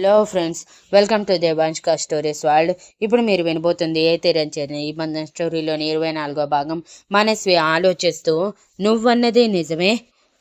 Hello friends welcome to దేవాంష్కా stories world ఇప్పుడు మీరు వినబోతుంది ఏ తెరంచని ఈ బంధం స్టోరీలోని ఇరవై నాలుగో భాగం. మనస్వి ఆలోచిస్తూ నువ్వన్నదే నిజమే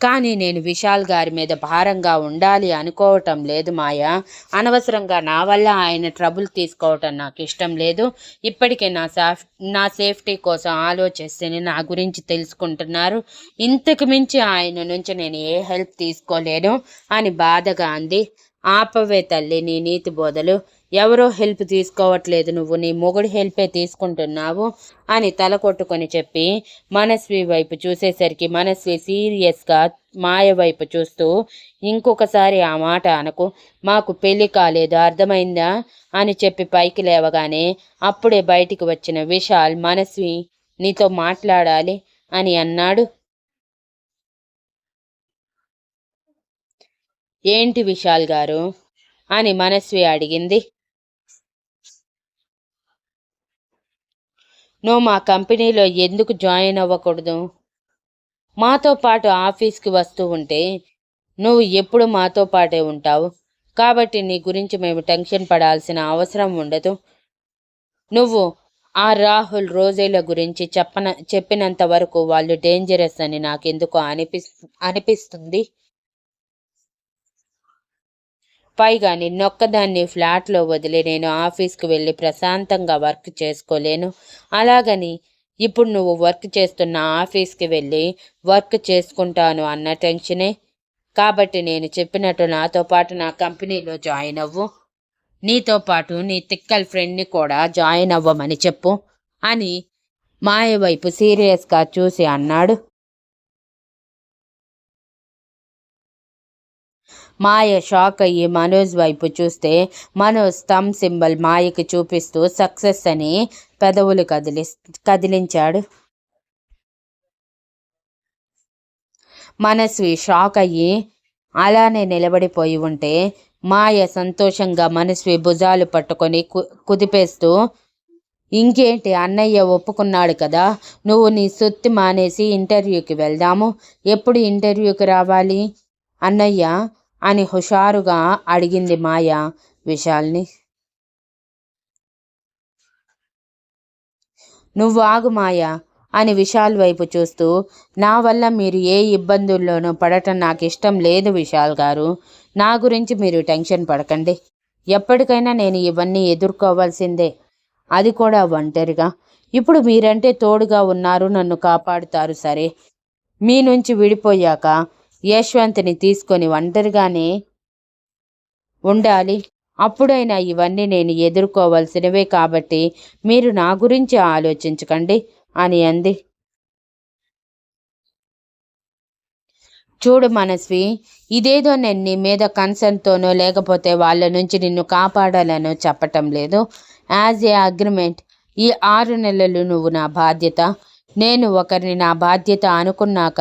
కానీ నేను విశాల్ గారి మీద భారంగా ఉండాలి అనుకోవటం లేదు మాయ. అనవసరంగా నా వల్ల ఆయన ట్రబుల్ తీసుకోవటం నాకు ఇష్టం లేదు. ఇప్పటికే నా సాఫ్ నా సేఫ్టీ కోసం ఆలోచిస్తేనే నా గురించి తెలుసుకుంటున్నారు. ఇంతకు మించి ఆయన నుంచి నేను ఏ హెల్ప్ తీసుకోలేను అని బాధగా అంది. ఆపవే తల్లి నీ నీతి బోధలు. ఎవరో హెల్ప్ తీసుకోవట్లేదు నువ్వు నీ మొగుడు హెల్పే తీసుకుంటున్నావు అని తల కొట్టుకొని చెప్పి మనస్వి వైపు చూసేసరికి మనస్వి సీరియస్గా మాయ వైపు చూస్తూ ఇంకొకసారి ఆ మాట అనకు మాకు పెళ్ళి కాలేదు అర్థమైందా? అని చెప్పి పైకి లేవగానే అప్పుడే బయటికి వచ్చిన విశాల్ మనస్వి నీతో మాట్లాడాలి అని అన్నాడు. ఏంటి విశాల్ గారు? అని మనస్వి అడిగింది. నువ్వు మా కంపెనీలో ఎందుకు జాయిన్ అవ్వకూడదు? మాతో పాటు ఆఫీస్కి వస్తూ ఉంటే నువ్వు ఎప్పుడు మాతో పాటే ఉంటావు. కాబట్టి నీ గురించి మేము టెన్షన్ పడాల్సిన అవసరం ఉండదు. నువ్వు ఆ రాహుల్ రోజేల గురించి చెప్పన చెప్పినంత వరకు వాళ్ళు డేంజరస్ అని నాకెందుకు అనిపిస్ అనిపిస్తుంది. పైగా నిన్నొక్కదాన్ని ఫ్లాట్లో వదిలి నేను ఆఫీస్కి వెళ్ళి ప్రశాంతంగా వర్క్ చేసుకోలేను. అలాగని ఇప్పుడు నువ్వు వర్క్ చేస్తున్న ఆఫీస్కి వెళ్ళి వర్క్ చేసుకుంటాను అన్న టెన్షనే. కాబట్టి నేను చెప్పినట్టు నాతో పాటు నా కంపెనీలో జాయిన్ అవ్వు. నీతో పాటు నీ తిక్కల్ ఫ్రెండ్ని కూడా జాయిన్ అవ్వమని చెప్పు అని మాయ వైపు సీరియస్గా చూసి అన్నాడు. మాయ షాక్ అయ్యి మనోజ్ వైపు చూస్తే మనోజ్ థమ్ సింబల్ మాయకి చూపిస్తూ సక్సెస్ అని పెదవులు కదిలి కదిలించాడు. మనస్వి షాక్ అయ్యి అలానే నిలబడిపోయి ఉంటే మాయ సంతోషంగా మనస్వి భుజాలు పట్టుకొని కు కుదిపేస్తూ ఇంకేంటి అన్నయ్య ఒప్పుకున్నాడు కదా నువ్వు నీ సొత్తి మానేసి ఇంటర్వ్యూకి వెళ్దాము. ఎప్పుడు ఇంటర్వ్యూకి రావాలి? అన్నయ్య అని హుషారుగా అడిగింది మాయ విశాల్ని. నువ్వు ఆగు మాయ అని విశాల్ వైపు చూస్తూ నా వల్ల మీరు ఏ ఇబ్బందుల్లోనూ పడటం నాకు ఇష్టం లేదు విశాల్ గారు. నా గురించి మీరు టెన్షన్ పడకండి. ఎప్పటికైనా నేను ఇవన్నీ ఎదుర్కోవాల్సిందే. అది కూడా ఒంటరిగా. ఇప్పుడు మీరంటే తోడుగా ఉన్నారు నన్ను కాపాడుతారు సరే. మీ నుంచి విడిపోయాక యశ్వంత్ని తీసుకొని ఒంటరిగానే ఉండాలి. అప్పుడైనా ఇవన్నీ నేను ఎదుర్కోవాల్సినవే కాబట్టి మీరు నా గురించి ఆలోచించకండి అని అంది. చూడు మనస్వి ఇదేదో నేను నీ మీద కన్సర్న్తోనో లేకపోతే వాళ్ళ నుంచి నిన్ను కాపాడాలనో చెప్పటం లేదు. యాజ్ ఏ అగ్రిమెంట్ ఈ ఆరు నెలలు నువ్వు నా బాధ్యత. నేను ఒకరిని నా బాధ్యత అనుకున్నాక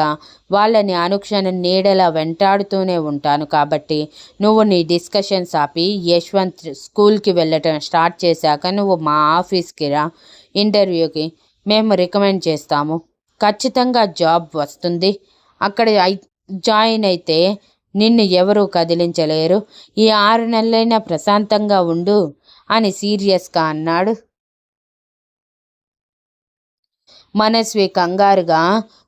వాళ్ళని అనుక్షణం నీడలా వెంటాడుతూనే ఉంటాను కాబట్టి నువ్వు నీ డిస్కషన్స్ ఆపి యశ్వంత్ స్కూల్కి వెళ్ళటం స్టార్ట్ చేశాక నువ్వు మా ఆఫీస్కి రా ఇంటర్వ్యూకి మేము రికమెండ్ చేస్తాము. ఖచ్చితంగా జాబ్ వస్తుంది. అక్కడ జాయిన్ అయితే నిన్ను ఎవరూ కదిలించలేరు. ఈ ఆరు నెలలైనా ప్రశాంతంగా ఉండు అని సీరియస్గా అన్నాడు. మనస్వి కంగారుగా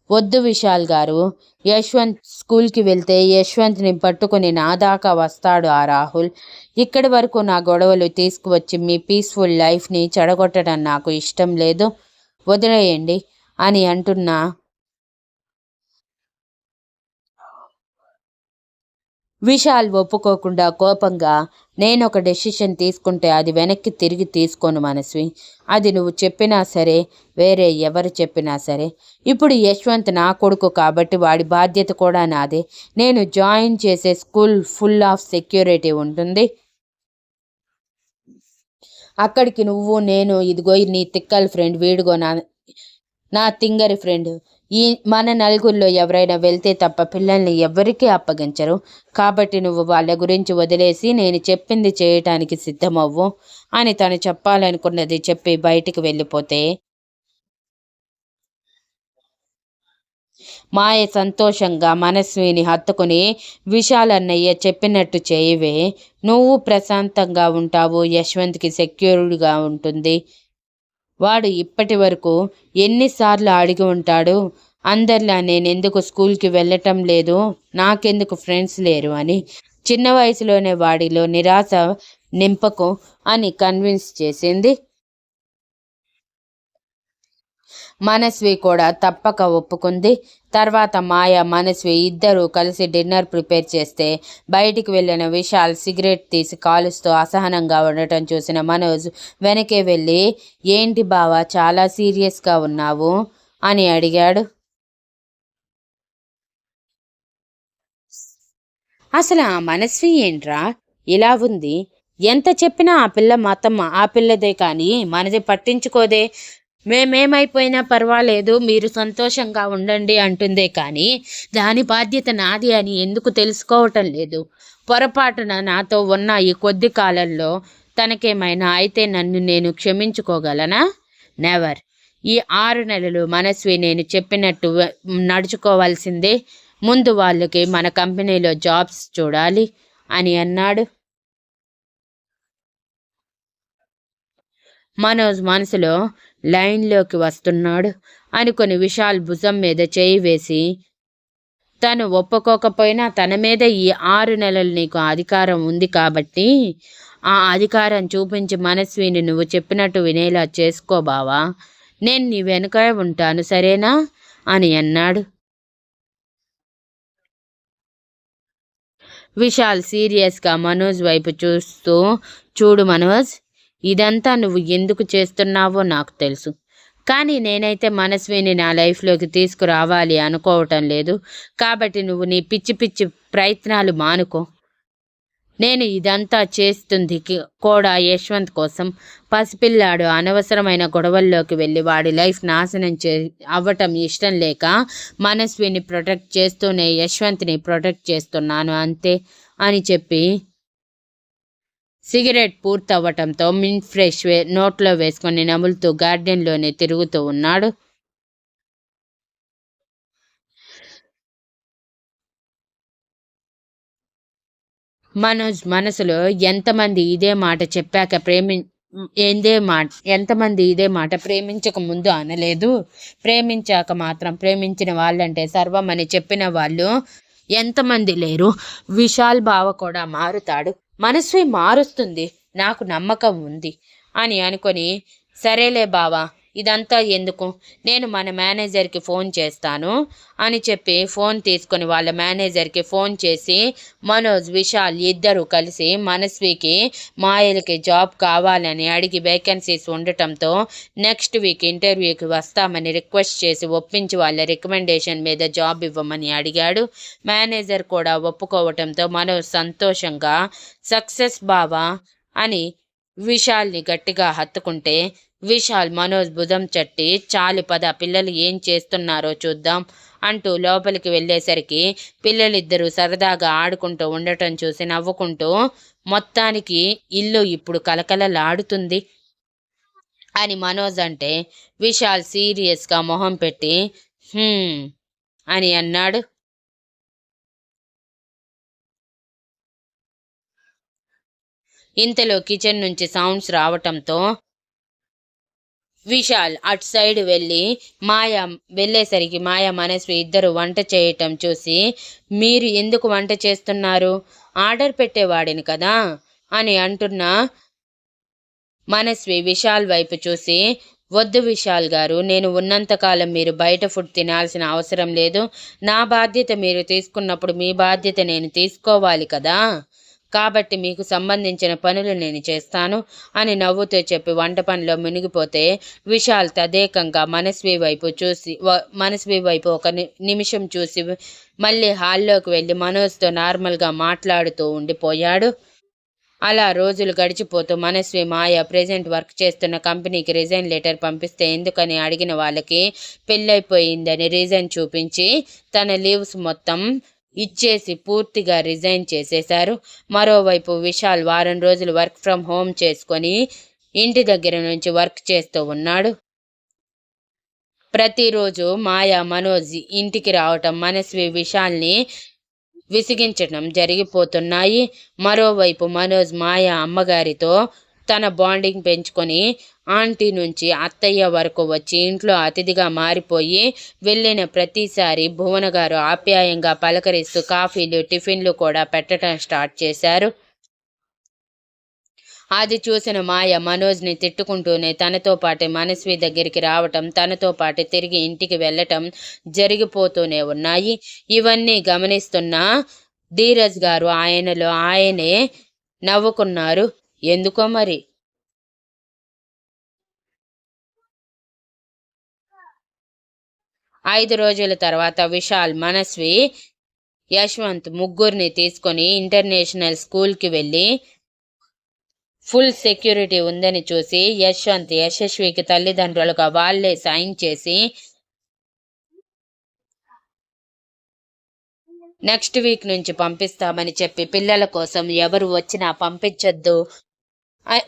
వద్దు విశాల్ గారు. యశ్వంత్ స్కూల్కి వెళ్తే యశ్వంత్ని పట్టుకుని నా దాకా వస్తాడు ఆ రాహుల్. ఇక్కడి వరకు నా గొడవలు తీసుకువచ్చి మీ పీస్ఫుల్ లైఫ్ని చెడగొట్టడం నాకు ఇష్టం లేదు. వదిలేయండి అని అంటున్నా విశాల్ ఒప్పుకోకుండా కోపంగా నేను ఒక డెసిషన్ తీసుకుంటే అది వెనక్కి తిరిగి తీసుకోను మనస్వి. అది నువ్వు చెప్పినా సరే వేరే ఎవరు చెప్పినా సరే. ఇప్పుడు యశ్వంత్ నా కొడుకు కాబట్టి వాడి బాధ్యత కూడా నాదే. నేను జాయిన్ చేసే స్కూల్ ఫుల్ ఆఫ్ సెక్యూరిటీ ఉంటుంది. అక్కడికి నువ్వు నేను ఇదిగో నీ తిక్కల్ ఫ్రెండ్ వీడిగో నా నా తింగరి ఫ్రెండ్. ఈ మన నలుగురిలో ఎవరైనా వెళ్తే తప్ప పిల్లల్ని ఎవరికీ అప్పగించరు. కాబట్టి నువ్వు వాళ్ళ గురించి వదిలేసి నేను చెప్పింది చేయటానికి సిద్ధమవ్వు అని తను చెప్పాలనుకున్నది చెప్పి బయటికి వెళ్ళిపోతే మాయ సంతోషంగా మనస్విని హత్తుకుని విశాలన్నయ్య చెప్పినట్టు చేయవే. నువ్వు ప్రశాంతంగా ఉంటావు. యశ్వంత్కి సెక్యూర్డ్గా ఉంటుంది. వాడు ఇప్పటి వరకు ఎన్నిసార్లు అడిగి ఉంటాడు అందరిలా నేనెందుకు స్కూల్కి వెళ్ళటం లేదు? నాకెందుకు ఫ్రెండ్స్ లేరు? అని. చిన్న వయసులోనే వాడిలో నిరాశ నింపకు అని కన్విన్స్ చేసింది మనస్వి కూడా తప్పక ఒప్పుకుంది. తర్వాత మాయ మనస్వి ఇద్దరూ కలిసి డిన్నర్ ప్రిపేర్ చేస్తే బయటికి వెళ్ళిన విశాల్ సిగరెట్ తీసి కాలుస్తూ అసహనంగా ఉండటం చూసిన మనోజ్ వెనకే వెళ్ళి ఏంటి బావా చాలా సీరియస్గా ఉన్నావు? అని అడిగాడు. అసలు ఆ మనస్వి ఏంట్రా? ఇలా ఉంది. ఎంత చెప్పినా ఆ పిల్ల మతం ఆ పిల్లదే కానీ మనది పట్టించుకోదే. మేమేమైపోయినా పర్వాలేదు మీరు సంతోషంగా ఉండండి అంటుందే కానీ దాని బాధ్యత నాది అని ఎందుకు తెలుసుకోవటం లేదు. పొరపాటున నాతో ఉన్న ఈ కొద్ది కాలంలో తనకేమైనా అయితే నన్ను నేను క్షమించుకోగలనా? నెవర్ ఈ ఆరు నెలలు మనస్వి నేను చెప్పినట్టు నడుచుకోవాల్సిందే. ముందు వాళ్ళకి మన కంపెనీలో జాబ్స్ చూడాలి అని అన్నాడు. మనోజ్ మనసులో లైన్లోకి వస్తున్నాడు. అనుకుని విశాల్ భుజం మీద చేయి వేసి తను ఒప్పుకోకపోయినా తన మీద ఈ ఆరు నెలలు నీకు అధికారం ఉంది కాబట్టి ఆ అధికారం చూపించి మనస్విని నువ్వు చెప్పినట్టు వినేలా చేసుకో బావా. నేను నీ వెనుక ఉంటాను సరేనా? అని అన్నాడు. విశాల్ సీరియస్గా మనోజ్ వైపు చూస్తూ చూడు మనోజ్ ఇదంతా నువ్వు ఎందుకు చేస్తున్నావో నాకు తెలుసు. కానీ నేనైతే మనస్విని నా లైఫ్లోకి తీసుకురావాలి అనుకోవటం లేదు. కాబట్టి నువ్వు నీ పిచ్చి పిచ్చి ప్రయత్నాలు మానుకో. నేను ఇదంతా చేస్తుంది కూడా యశ్వంత్ కోసం పసిపిల్లాడు అనవసరమైన గొడవల్లోకి వెళ్ళి వాడి లైఫ్ నాశనం చే అవ్వటం ఇష్టం లేక మనస్విని ప్రొటెక్ట్ చేస్తూనే యశ్వంత్ని ప్రొటెక్ట్ చేస్తున్నాను అంతే అని చెప్పి సిగరెట్ పూర్తవ్వటంతో మిన్ ఫ్రెష్ వే నోట్లో వేసుకొని నములుతూ గార్డెన్లోనే తిరుగుతూ ఉన్నాడు. మనోజ్ మనసులో ఎంతమంది ఇదే మాట చెప్పాక ప్రేమి ఏందే మాట ఎంతమంది ఇదే మాట ప్రేమించక ముందు అనలేదు. ప్రేమించాక మాత్రం ప్రేమించిన వాళ్ళంటే సర్వం అని చెప్పిన వాళ్ళు ఎంతమంది లేరు. విశాల్ బావ కూడా మారుతాడు. మనస్వి మారుస్తుంది. నాకు నమ్మకం ఉంది. అని అనుకొని సరేలే బావా ఇదంతా ఎందుకు? నేను మన మేనేజర్కి ఫోన్ చేస్తాను అని చెప్పి ఫోన్ తీసుకొని వాళ్ళ మేనేజర్కి ఫోన్ చేసి మనోజ్ విశాల్ ఇద్దరు కలిసి మనస్వికి మాయలకి జాబ్ కావాలని అడిగి వేకెన్సీస్ ఉండటంతో నెక్స్ట్ వీక్ ఇంటర్వ్యూకి వస్తామని రిక్వెస్ట్ చేసి ఒప్పించి వాళ్ళ రికమెండేషన్ మీద జాబ్ ఇవ్వమని అడిగాడు. మేనేజర్ కూడా ఒప్పుకోవటంతో మనోజ్ సంతోషంగా సక్సెస్ బావా అని విశాల్ని గట్టిగా హత్తుకుంటే విశాల్ మనోజ్ భుజం చట్టి చాలు పద పిల్లలు ఏం చేస్తున్నారో చూద్దాం అంటూ లోపలికి వెళ్ళేసరికి పిల్లలిద్దరూ సరదాగా ఆడుకుంటూ ఉండటం చూసి నవ్వుకుంటూ మొత్తానికి ఇల్లు ఇప్పుడు కలకలలాడుతుంది అని మనోజ్ అంటే విశాల్ సీరియస్గా మొహం పెట్టి అని అన్నాడు. ఇంతలో కిచెన్ నుంచి సౌండ్స్ రావటంతో విశాల్ అటు సైడ్ వెళ్ళి మాయ వెళ్ళేసరికి మాయ మనస్వి ఇద్దరు వంట చేయటం చూసి మీరు ఎందుకు వంట చేస్తున్నారు? ఆర్డర్ పెట్టేవాడిని కదా? అని అంటున్న మనస్వి విశాల్ వైపు చూసి వద్దు విశాల్ గారు నేను ఉన్నంతకాలం మీరు బయట ఫుడ్ తినాల్సిన అవసరం లేదు. నా బాధ్యత మీరు తీసుకున్నప్పుడు మీ బాధ్యత నేను తీసుకోవాలి కదా? కాబట్టి మీకు సంబంధించిన పనులు నేను చేస్తాను అని నవ్వుతూ చెప్పి వంట పనిలో మునిగిపోతే విశాల్ తదేకంగా మనస్వి వైపు చూసి మనస్వి వైపు ఒక నిమిషం చూసి మళ్ళీ హాల్లోకి వెళ్ళి మనోజ్తో నార్మల్గా మాట్లాడుతూ ఉండిపోయాడు. అలా రోజులు గడిచిపోతూ మనస్వి మాయ ప్రెజెంట్ వర్క్ చేస్తున్న కంపెనీకి రిజైన్ లెటర్ పంపిస్తే ఎందుకని అడిగిన వాళ్ళకి పెళ్ళైపోయిందని రీజన్ చూపించి తన లీవ్స్ మొత్తం ఇచ్చేసి పూర్తిగా రిజైన్ చేసేశారు. మరోవైపు విశాల్ వారం రోజులు వర్క్ ఫ్రమ్ హోమ్ చేసుకొని ఇంటి దగ్గర నుంచి వర్క్ చేస్తూ ఉన్నాడు. ప్రతిరోజు మాయా మనోజ్ ఇంటికి రావటం మనస్వి విశాల్ని విసిగించడం జరిగిపోతున్నాయి. మరోవైపు మనోజ్ మాయా అమ్మగారితో తన బాండింగ్ పెంచుకొని ఆంటీ నుంచి అత్తయ్య వరకు వచ్చి ఇంట్లో అతిథిగా మారిపోయి వెళ్ళిన ప్రతిసారి భువన గారు ఆప్యాయంగా పలకరిస్తూ కాఫీలు టిఫిన్లు కూడా పెట్టడం స్టార్ట్ చేశారు. అది చూసిన మాయ మనోజ్ని తిట్టుకుంటూనే తనతో పాటు మనస్వి దగ్గరికి రావటం తనతో పాటు తిరిగి ఇంటికి వెళ్ళటం జరిగిపోతూనే ఉన్నాయి. ఇవన్నీ గమనిస్తున్న ధీరజ్ గారు ఆయనలో ఆయనే నవ్వుకున్నారు. ఎందుకో మరి? ఐదు రోజుల తర్వాత విశాల్ మనస్వి యశ్వంత్ ముగ్గురిని తీసుకొని ఇంటర్నేషనల్ స్కూల్కి వెళ్ళి ఫుల్ సెక్యూరిటీ ఉందని చూసి యశ్వంత్ యశస్వికి తల్లిదండ్రులుగా వాళ్ళే సైన్ చేసి నెక్స్ట్ వీక్ నుంచి పంపిస్తామని చెప్పి పిల్లల కోసం ఎవరు వచ్చినా పంపించొద్దు.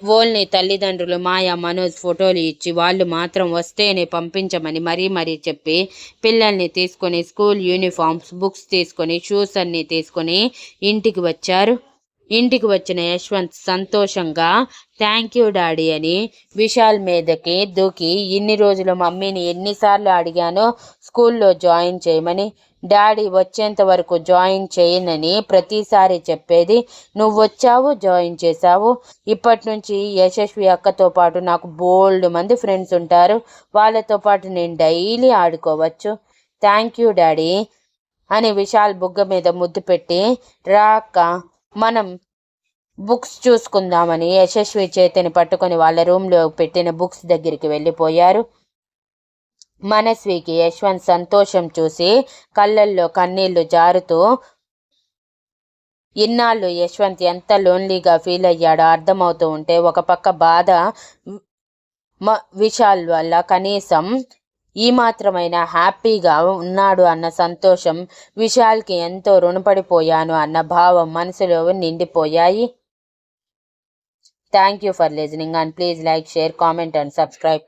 ఓన్లీ తల్లిదండ్రులు మాయా మనోజ్ ఫోటోలు ఇచ్చి వాళ్ళు మాత్రం వస్తేనే పంపించమని మరీ మరీ చెప్పి పిల్లల్ని తీసుకొని స్కూల్ యూనిఫామ్స్ బుక్స్ తీసుకొని షూస్ అన్నీ తీసుకొని ఇంటికి వచ్చారు. ఇంటికి వచ్చిన యశ్వంత్ సంతోషంగా థ్యాంక్ యూ డాడీ అని విశాల్ మీదకి దూకి ఇన్ని రోజులు మమ్మీని ఎన్నిసార్లు అడిగానో స్కూల్లో జాయిన్ చేయమని డాడీ వచ్చేంత వరకు జాయిన్ చేయనని ప్రతిసారి చెప్పేది నువ్వు వచ్చావు జాయిన్ చేశావు. ఇప్పటి నుంచి యశస్వి అక్కతో పాటు నాకు బోల్డ్ మంది ఫ్రెండ్స్ ఉంటారు. వాళ్ళతో పాటు నేను డైలీ ఆడుకోవచ్చు. థ్యాంక్ యూ డాడీ అని విశాల్ బుగ్గ మీద ముద్దు పెట్టి రాక్క మనం బుక్స్ చూసుకుందామని యశస్వి చేతిని పట్టుకొని వాళ్ళ రూమ్లో పెట్టిన బుక్స్ దగ్గరికి వెళ్ళిపోయారు. మనస్వికి యశ్వంత్ సంతోషం చూసి కళ్ళల్లో కన్నీళ్ళు జారుతూ ఇన్నాళ్ళు యశ్వంత్ ఎంత లోన్లీగా ఫీల్ అయ్యాడో అర్థమవుతూ ఉంటే ఒక పక్క బాధ విశాల్ వల్ల కనీసం ఈ మాత్రమైన హ్యాపీగా ఉన్నాడు అన్న సంతోషం విశాల్కి ఎంతో రుణపడిపోయాను అన్న భావం మనసులో నిండిపోయాయి. Thank you for listening and please like share comment and subscribe